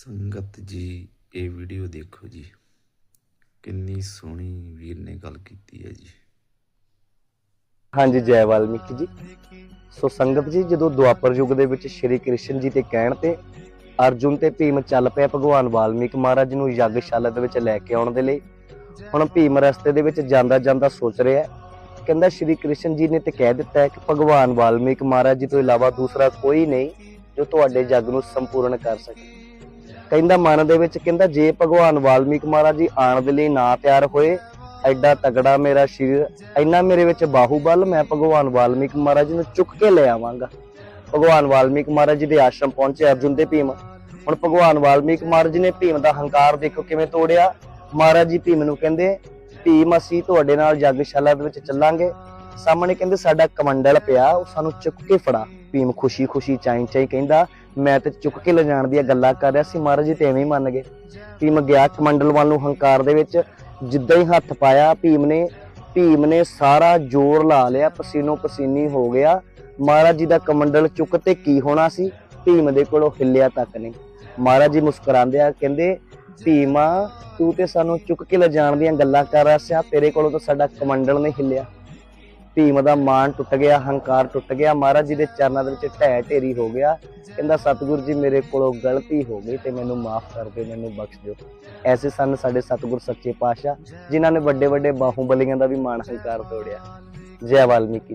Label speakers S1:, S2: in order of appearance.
S1: ਸੰਗਤ ਜੀ, ਇਹ ਵੀਡੀਓ ਦੇਖੋ ਜੀ। ਕਿੰਨੀ ਸੋਹਣੀ ਵੀਰ ਨੇ ਗੱਲ ਕੀਤੀ ਹੈ ਜੀ।
S2: ਹਾਂਜੀ, ਜੈ ਵਾਲਮੀਕੀ ਜੀ। ਸੋ ਸੰਗਤ ਜੀ, ਜਦੋਂ ਦੁਆਪਰ ਯੁੱਗ ਦੇ ਵਿੱਚ ਸ਼੍ਰੀ ਕ੍ਰਿਸ਼ਨ ਜੀ ਦੇ ਕਹਿਣ ਤੇ ਅਰਜੁਨ ਤੇ ਭੀਮ ਚੱਲ ਪਏ ਭਗਵਾਨ ਵਾਲਮੀਕ ਮਹਾਰਾਜ ਨੂੰ ਯੱਗਸ਼ਾਲਾ ਦੇ ਵਿੱਚ ਲੈ ਕੇ ਆਉਣ ਦੇ ਲਈ, ਹੁਣ ਭੀਮ ਰਸਤੇ ਦੇ ਵਿੱਚ ਜਾਂਦਾ ਜਾਂਦਾ ਸੋਚ ਰਿਹਾ ਕਹਿੰਦਾ ਸ਼੍ਰੀ ਕ੍ਰਿਸ਼ਨ ਜੀ ਨੇ ਤੇ ਕਹਿ ਦਿੱਤਾ ਹੈ ਕਿ ਭਗਵਾਨ ਵਾਲਮੀਕ ਮਹਾਰਾਜ ਜੀ ਤੋਂ ਇਲਾਵਾ ਦੂਸਰਾ ਕੋਈ ਨਹੀਂ ਜੋ ਤੁਹਾਡੇ ਜੱਗ ਨੂੰ ਸੰਪੂਰਨ ਕਰ ਸਕੇ। ਕਹਿੰਦਾ ਮਨ ਦੇ ਵਿੱਚ ਕਹਿੰਦਾ ਜੇ ਭਗਵਾਨ ਵਾਲਮੀਕ ਮਹਾਰਾਜ ਜੀ ਆਉਣ ਦੇ ਲਈ ਨਾ ਤਿਆਰ ਹੋਏ, ਐਡਾ ਤਗੜਾ ਮੇਰਾ ਸਰੀਰ, ਇੰਨਾ ਮੇਰੇ ਵਿੱਚ ਬਾਹੂਬਲ, ਮੈਂ ਭਗਵਾਨ ਵਾਲਮੀਕ ਮਹਾਰਾਜ ਜੀ ਨੂੰ ਚੁੱਕ ਕੇ ਲੈ ਆਵਾਂਗਾ। ਭਗਵਾਨ ਵਾਲਮੀਕ ਮਹਾਰਾਜ ਜੀ ਦੇ ਆਸ਼ਰਮ ਪਹੁੰਚੇ ਅਰਜੁਨ ਦੇ ਭੀਮ। ਹੁਣ ਭਗਵਾਨ ਵਾਲਮੀਕ ਮਹਾਰਾਜ ਜੀ ਨੇ ਭੀਮ ਦਾ ਹੰਕਾਰ ਦੇਖੋ ਕਿਵੇਂ ਤੋੜਿਆ। ਮਹਾਰਾਜ ਜੀ ਭੀਮ ਨੂੰ ਕਹਿੰਦੇ, ਭੀਮ, ਅਸੀਂ ਤੁਹਾਡੇ ਨਾਲ ਯੱਗਸ਼ਾਲਾ ਦੇ ਵਿੱਚ ਚੱਲਾਂਗੇ। ਸਾਹਮਣੇ ਕਹਿੰਦੇ, ਸਾਡਾ ਕਮੰਡਲ ਪਿਆ, ਉਹ ਸਾਨੂੰ ਚੁੱਕ ਕੇ ਫੜਾ। ਭੀਮ ਖੁਸ਼ੀ ਖੁਸ਼ੀ ਚਾਈ ਚਾਈ ਕਹਿੰਦਾ, ਮੈਂ ਤੇ ਚੁੱਕ ਕੇ ਲਿਜਾਣ ਦੀਆਂ ਗੱਲਾਂ ਕਰ ਰਿਹਾ ਸੀ, ਮਹਾਰਾਜ ਜੀ ਤੇ ਐਵੇਂ ਹੀ ਮੰਨ ਗਏ। ਭੀਮ ਗਿਆ ਕਮੰਡਲ ਵੱਲ ਨੂੰ ਹੰਕਾਰ ਦੇ ਵਿੱਚ, ਜਿੱਦਾਂ ਹੀ ਹੱਥ ਪਾਇਆ, ਭੀਮ ਨੇ ਭੀਮ ਨੇ ਸਾਰਾ ਜ਼ੋਰ ਲਾ ਲਿਆ, ਪਸੀਨੋ ਪਸੀਨੀ ਹੋ ਗਿਆ। ਮਹਾਰਾਜ ਜੀ ਦਾ ਕਮੰਡਲ ਚੁੱਕ ਤੇ ਕੀ ਹੋਣਾ ਸੀ? ਭੀਮ ਦੇ ਕੋਲੋਂ ਹਿੱਲਿਆ ਤੱਕ ਨਹੀਂ। ਮਹਾਰਾਜ ਜੀ ਮੁਸਕਰਾਉਂਦੇ ਆ ਕਹਿੰਦੇ, ਭੀਮਾ, ਤੂੰ ਤੇ ਸਾਨੂੰ ਚੁੱਕ ਕੇ ਲਿਜਾਣ ਦੀਆਂ ਗੱਲਾਂ ਕਰ ਰਿਹਾ ਸੀ ਤੇਰੇ ਕੋਲੋਂ ਤਾਂ ਸਾਡਾ ਕਮੰਡਲ ਨਹੀਂ ਹਿੱਲਿਆ। ਭੀਮ ਦਾ ਮਾਣ ਟੁੱਟ ਗਿਆ, ਹੰਕਾਰ ਟੁੱਟ ਗਿਆ। ਮਹਾਰਾਜ ਜੀ ਦੇ ਚਰਨਾਂ ਦੇ ਵਿੱਚ ਢਹਿ ਢੇਰੀ ਹੋ ਗਿਆ। ਕਹਿੰਦਾ, ਸਤਿਗੁਰੂ ਜੀ, ਮੇਰੇ ਕੋਲੋਂ ਗਲਤੀ ਹੋ ਗਈ ਤੇ ਮੈਨੂੰ ਮਾਫ ਕਰ ਦਿਓ, ਮੈਨੂੰ ਬਖਸ਼ ਦਿਓ। ਐਸੇ ਸਨ ਸਾਡੇ ਸਤਿਗੁਰ ਸੱਚੇ ਪਾਤਸ਼ਾਹ, ਜਿਨ੍ਹਾਂ ਨੇ ਵੱਡੇ ਵੱਡੇ ਬਾਹੂਬਲੀਆਂ ਦਾ ਵੀ ਮਾਣ ਹੰਕਾਰ ਤੋੜਿਆ। ਜੈ ਵਾਲਮੀਕੀ